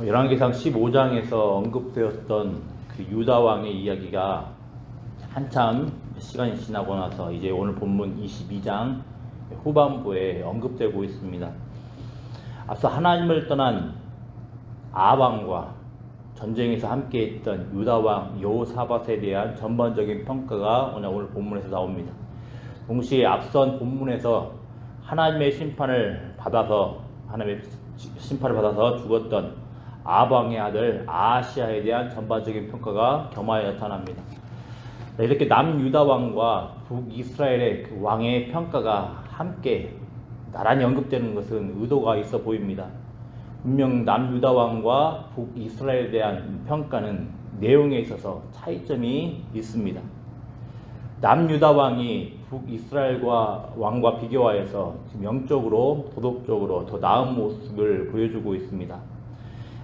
어, 열왕기상 15장에서 언급되었던 그 유다 왕의 이야기가 한참 시간이 지나고 나서 이제 오늘 본문 22장 후반부에 언급되고 있습니다. 앞서 하나님을 떠난 아왕과 전쟁에서 함께했던 유다 왕 여호사밧에 대한 전반적인 평가가 오늘 오늘 본문에서 나옵니다. 동시에 앞선 본문에서 하나님의 심판을 받아서 하나님의 심판을 받아서 죽었던 아방의 아들 아시아에 대한 전반적인 평가가 겸하여 나타납니다. 네, 이렇게 남유다 왕과 북이스라엘의 그 왕의 평가가 함께 나란히 언급되는 것은 의도가 있어 보입니다. 분명 남유다 왕과 북이스라엘에 대한 평가는 내용에 있어서 차이점이 있습니다. 남유다 왕이 북이스라엘과 왕과 비교하여서 지금 영적으로 도덕적으로 더 나은 모습을 보여주고 있습니다.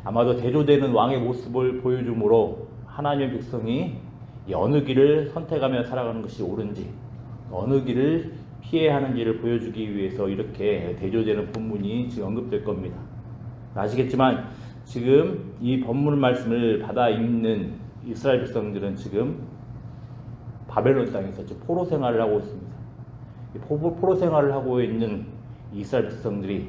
아마도 대조되는 왕의 모습을 보여주므로 하나님의 백성이 이 어느 길을 선택하며 살아가는 것이 옳은지 어느 길을 피해야 하는지를 보여주기 위해서 이렇게 대조되는 본문이 지금 언급될 겁니다. 아시겠지만 지금 이 본문 말씀을 받아 읽는 이스라엘 백성들은 지금 바벨론 땅에서 포로 생활을 하고 있습니다. 포로 생활을 하고 있는 이스라엘 백성들이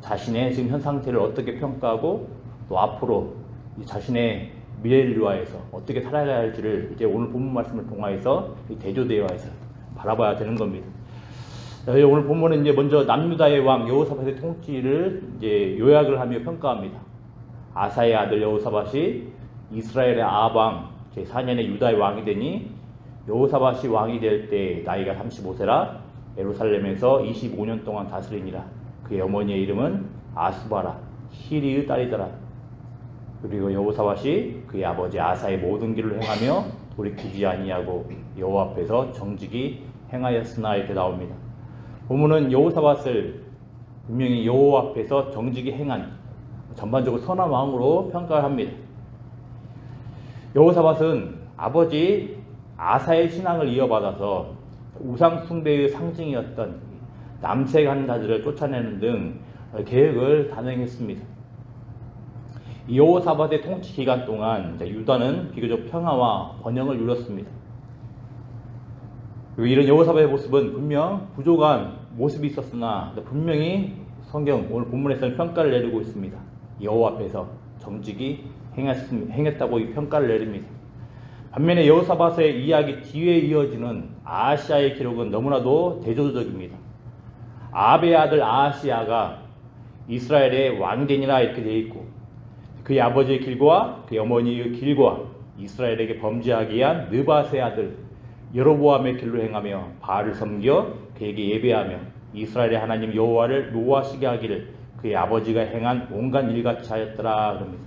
자신의 지금 현 상태를 어떻게 평가하고 또 앞으로 이 자신의 미래를 위하여서 어떻게 살아가야 할지를 이제 오늘 본문 말씀을 통하여서 이 대조되어서 바라봐야 되는 겁니다. 자, 오늘 본문은 이제 먼저 남유다의 왕 여호사밧의 통치를 이제 요약을 하며 평가합니다. 아사의 아들 여호사밧이 이스라엘의 아방 제4년의 유다의 왕이 되니 여호사밧이 왕이 될 때 나이가 35세라 예루살렘에서 25년 동안 다스리니라. 그의 어머니의 이름은 아스바라 히리의 딸이더라. 그리고 여호사밧이 그의 아버지 아사의 모든 길을 행하며 돌이키지 아니하고 여호와 앞에서 정직이 행하였으나 이렇게 나옵니다. 본문은 여호사밧을 분명히 여호와 앞에서 정직이 행한 전반적으로 선한 왕으로 평가를 합니다. 여호사밧은 아버지 아사의 신앙을 이어받아서 우상 숭배의 상징이었던 남색 한 자들을 쫓아내는 등 계획을 단행했습니다. 여호사밧의 통치 기간 동안 유다는 비교적 평화와 번영을 누렸습니다. 그리고 이런 여호사밧의 모습은 분명 부족한 모습이 있었으나 분명히 성경 오늘 본문에서는 평가를 내리고 있습니다. 여호와 앞에서 정직이 행했다고 이 평가를 내립니다. 반면에 여호사밧의 이야기 뒤에 이어지는 아시아의 기록은 너무나도 대조적입니다. 아베 아들 아시아가 이스라엘의 왕되니라 이렇게 되어 있고 그의 아버지의 길과 그의 어머니의 길과 이스라엘에게 범죄하게 한 느바세 아들 여로보암의 길로 행하며 바알을 섬겨 그에게 예배하며 이스라엘의 하나님 여호와를 노하시게 하기를 그의 아버지가 행한 온갖 일같이 하였더라 그럽니다.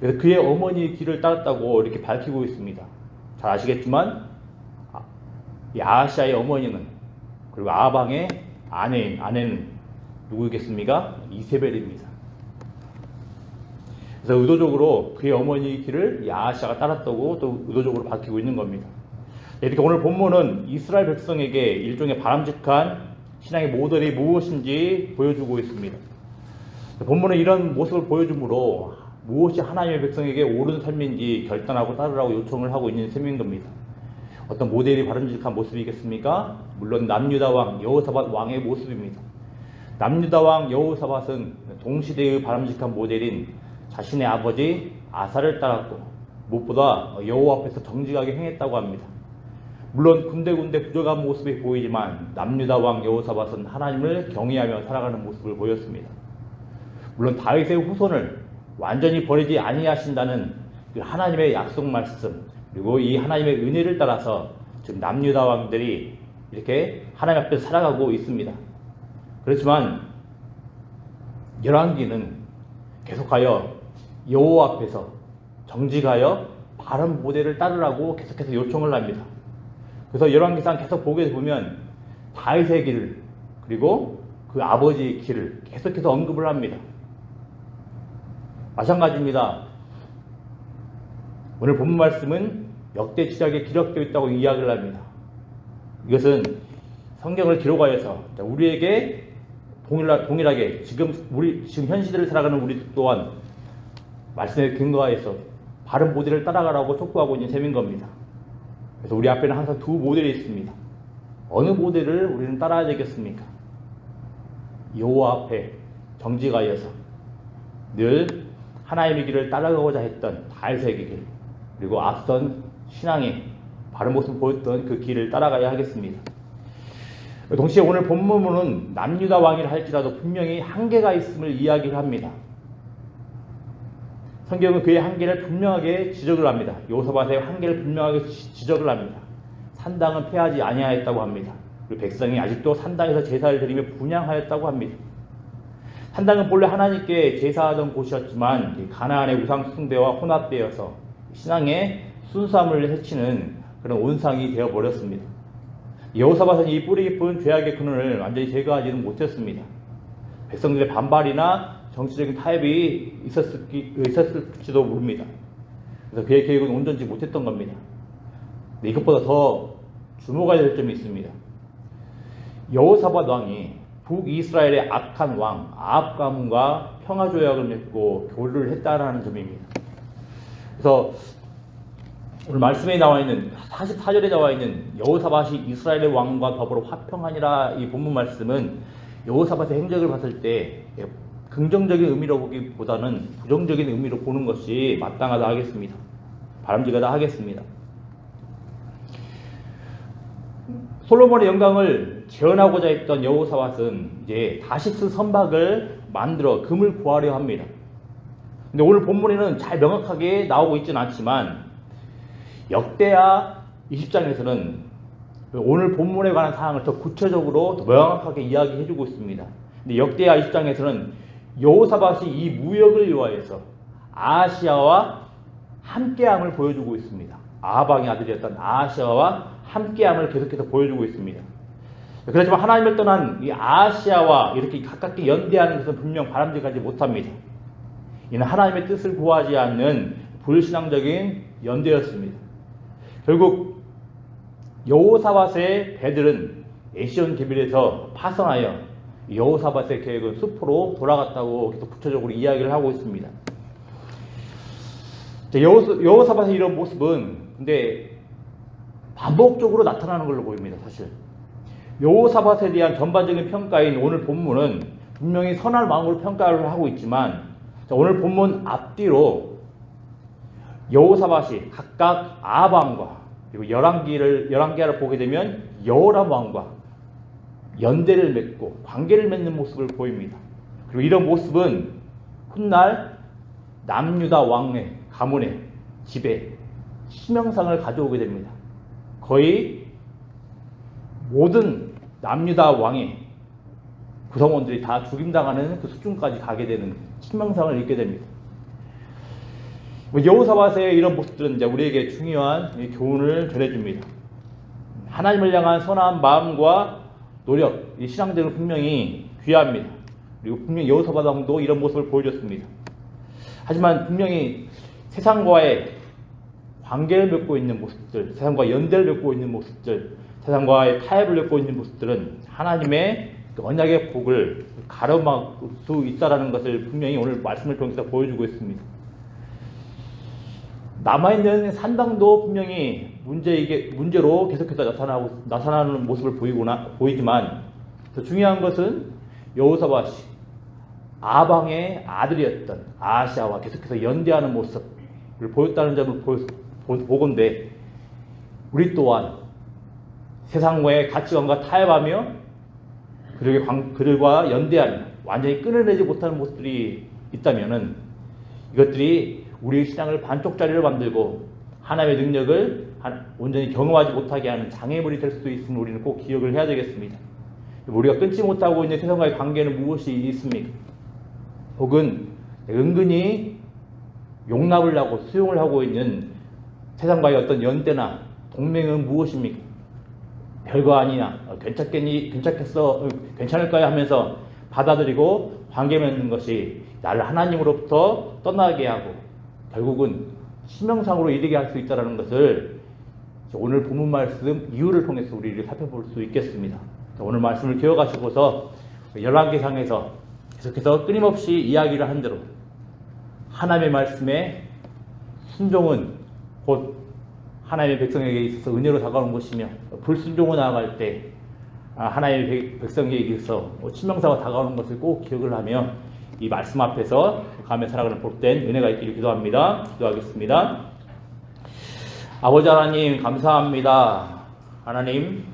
그래서 그의 어머니의 길을 따랐다고 이렇게 밝히고 있습니다. 잘 아시겠지만 이 아시아의 어머니는 그리고 아방의 아내인 아내는 누구겠습니까? 이세벨입니다. 그래서 의도적으로 그의 어머니의 길을 아시아가 따랐다고 또 의도적으로 밝히고 있는 겁니다. 이렇게 오늘 본문은 이스라엘 백성에게 일종의 바람직한 신앙의 모델이 무엇인지 보여주고 있습니다. 본문은 이런 모습을 보여주므로 무엇이 하나님의 백성에게 옳은 삶인지 결단하고 따르라고 요청을 하고 있는 셈인 겁니다. 어떤 모델이 바람직한 모습이겠습니까? 물론 남유다 왕 여호사밧 왕의 모습입니다. 남유다 왕 여호사밧은 동시대의 바람직한 모델인 자신의 아버지 아사를 따랐고 무엇보다 여호와 앞에서 정직하게 행했다고 합니다. 물론 군데군데 부족한 모습이 보이지만 남유다 왕 여호사밧은 하나님을 경외하며 살아가는 모습을 보였습니다. 물론 다윗의 후손을 완전히 버리지 아니하신다는 그 하나님의 약속 말씀 그리고 이 하나님의 은혜를 따라서 지금 남유다 왕들이 이렇게 하나님 앞에 살아가고 있습니다. 그렇지만 열왕기는 계속하여 여호와 앞에서 정직하여 바른 모델을 따르라고 계속해서 요청을 합니다. 그래서 열왕기상 계속 보게 보면 다윗의 길을 그리고 그 아버지의 길을 계속해서 언급을 합니다. 마찬가지입니다. 오늘 본 말씀은 역대 지략에 기록되어 있다고 이야기를 합니다. 이것은 성경을 기록하여서 우리에게 동일하, 동일하게 지금 우리 지금 현 시대를 살아가는 우리 또한 말씀에 근거하여서 바른 모델을 따라가라고 촉구하고 있는 셈인 겁니다. 그래서 우리 앞에는 항상 두 모델이 있습니다. 어느 모델을 우리는 따라야 되겠습니까? 여호와 앞에 정직하여서 늘 하나님의 길을 따라가고자 했던 다윗의 길 그리고 앞선 신앙의 바른 모습을 보였던 그 길을 따라가야 하겠습니다. 동시에 오늘 본문은 남유다 왕이라 할지라도 분명히 한계가 있음을 이야기를 합니다. 성경은 그의 한계를 분명하게 지적을 합니다. 요사밭의 한계를 분명하게 지- 지적을 합니다. 산당은 패하지 아니하였다고 합니다. 그리고 백성이 아직도 산당에서 제사를 드리며 분양하였다고 합니다. 산당은 본래 하나님께 제사하던 곳이었지만 이 가나안의 우상 숭배와 혼합되어서 신앙의 순수함을 해치는 그런 온상이 되어 버렸습니다. 여호사밧은 이 뿌리 깊은 죄악의 근원을 완전히 제거하지는 못했습니다. 백성들의 반발이나 정치적인 타협이 있었을, 있었을지도 모릅니다. 그래서 그의 계획은 온전치 못했던 겁니다. 근데 이것보다 더 주목해야 될 점이 있습니다. 여호사밧 왕이 북이스라엘의 악한 왕 아합 가문과 평화 조약을 맺고 교류를 했다라는 점입니다. 그래서 오늘 말씀에 나와 있는 44절에 나와 있는 여호사밧이 이스라엘의 왕과 더불어 화평하니라 이 본문 말씀은 여호사밧의 행적을 봤을 때 긍정적인 의미로 보기보다는 부정적인 의미로 보는 것이 마땅하다 하겠습니다. 바람직하다 하겠습니다. 솔로몬의 영광을 재현하고자 했던 여호사밧은 이제 다시스 선박을 만들어 금을 구하려 합니다. 근데 오늘 본문에는 잘 명확하게 나오고 있지는 않지만 역대하 20장에서는 오늘 본문에 관한 사항을 더 구체적으로 더 명확하게 이야기해주고 있습니다. 근데 역대하 20장에서는 여호사밧이 이 무역을 위하여서 아시아와 함께함을 보여주고 있습니다. 아방의 아들이었던 아시아와 함께함을 계속해서 보여주고 있습니다. 그렇지만 하나님을 떠난 이 아시아와 이렇게 가깝게 연대하는 것은 분명 바람직하지 못합니다. 이는 하나님의 뜻을 구하지 않는 불신앙적인 연대였습니다. 결국 여호사밧의 배들은 에시온 개빌에서 파선하여 여호사밧의 계획은 숲으로 돌아갔다고 계속 구체적으로 이야기를 하고 있습니다. 여호사밧의 이런 모습은 근데 반복적으로 나타나는 걸로 보입니다. 사실 여호사밧에 대한 전반적인 평가인 오늘 본문은 분명히 선한 마음으로 평가를 하고 있지만 오늘 본문 앞뒤로 여호사밧이 각각 아방과 그리고 열왕기를 열왕기를 보게 되면 여호람 왕과 연대를 맺고 관계를 맺는 모습을 보입니다. 그리고 이런 모습은 훗날 남유다 왕의 가문의 집에 치명상을 가져오게 됩니다. 거의 모든 남유다 왕의 구성원들이 다 죽임당하는 그 수준까지 가게 되는 치명상을 입게 됩니다. 뭐 여호사밧의 이런 모습들은 이제 우리에게 중요한 교훈을 전해줍니다. 하나님을 향한 선한 마음과 노력, 이 신앙들은 분명히 귀합니다. 그리고 분명히 여호사밧 왕도 이런 모습을 보여줬습니다. 하지만 분명히 세상과의 관계를 맺고 있는 모습들, 세상과 연대를 맺고 있는 모습들, 세상과의 타협을 맺고 있는 모습들은 하나님의 그 언약의 복을 가로막을 수 있다라는 것을 분명히 오늘 말씀을 통해서 보여주고 있습니다. 남아있는 산당도 분명히 문제 이게, 문제로 계속해서 나타나고, 나타나는 모습을 보이구나, 보이지만 더 중요한 것은 여호사밧이 아방의 아들이었던 아시아와 계속해서 연대하는 모습을 보였다는 점을 보건데 우리 또한 세상과의 가치관과 타협하며 그들에게 관, 그들과 연대하며 완전히 끊어내지 못하는 모습들이 있다면은 이것들이 우리의 신앙을 반쪽짜리로 만들고 하나님의 능력을 온전히 경험하지 못하게 하는 장애물이 될 수도 있음을 우리는 꼭 기억을 해야 되겠습니다. 우리가 끊지 못하고 있는 세상과의 관계는 무엇이 있습니까? 혹은 은근히 용납을 하고 수용을 하고 있는 세상과의 어떤 연대나 동맹은 무엇입니까? 별거 아니냐, 어, 괜찮겠니, 괜찮겠어, 어, 괜찮을까요 하면서 받아들이고 관계 맺는 것이 나를 하나님으로부터 떠나게 하고 결국은 신명상으로 이르게 할 수 있다는 것을 오늘 본문 말씀 이유를 통해서 우리를 살펴볼 수 있겠습니다. 오늘 말씀을 기억하시고서 열왕기상에서 계속해서 끊임없이 이야기를 한 대로 하나님의 말씀에 순종은 곧 하나님의 백성에게 있어서 은혜로 다가오는 것이며 불순종으로 나아갈 때 아, 하나님의 백- 백성에게 있어서 뭐 치명사가 다가오는 것을 꼭 기억을 하며 이 말씀 앞에서 감에 살아가는 복된 은혜가 있기를 기도합니다. 기도하겠습니다. 아버지 하나님 감사합니다. 하나님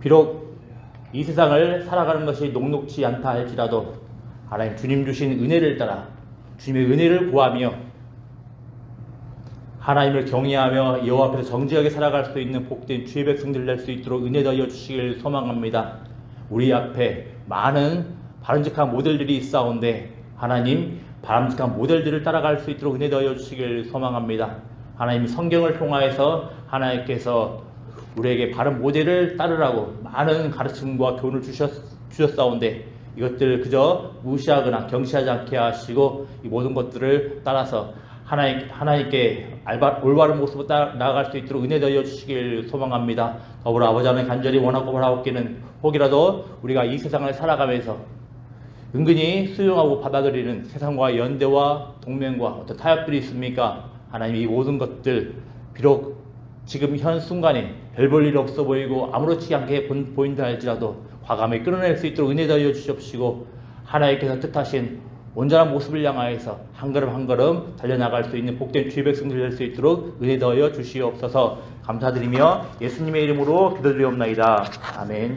비록 이 세상을 살아가는 것이 녹록지 않다 할지라도 하나님 주님 주신 은혜를 따라 주님의 은혜를 구하며 하나님을 경외하며 여호와 앞에서 정직하게 살아갈 수 있는 복된 주의 백성들 될 수 있도록 은혜 더하여 주시길 소망합니다. 우리 앞에 많은 바람직한 모델들이 있사온데 하나님 바람직한 모델들을 따라갈 수 있도록 은혜 더하여 주시길 소망합니다. 하나님 성경을 통하여서 하나님께서 우리에게 바른 모델을 따르라고 많은 가르침과 교훈을 주셨, 주셨사온데 이것들 그저 무시하거나 경시하지 않게 하시고 이 모든 것들을 따라서 하나님, 하나님께 알바, 올바른 모습으로 따, 나아갈 수 있도록 은혜 더하여 주시길 소망합니다. 더불어 아버지 하나님 간절히 원하고 바라옵기는 혹이라도 우리가 이 세상을 살아가면서 은근히 수용하고 받아들이는 세상과의 연대와 동맹과 어떤 타협들이 있습니까? 하나님 이 모든 것들 비록 지금 현 순간에 별 볼 일 없어 보이고 아무렇지 않게 본- 보인다 할지라도 과감히 끊어낼 수 있도록 은혜 더하여 주시옵시고 하나님께서 뜻하신 온전한 모습을 향하여서 한 걸음 한 걸음 달려나갈 수 있는 복된 주의 백성들 될 수 있도록 은혜 더하여 주시옵소서 감사드리며 예수님의 이름으로 기도드리옵나이다. 아멘.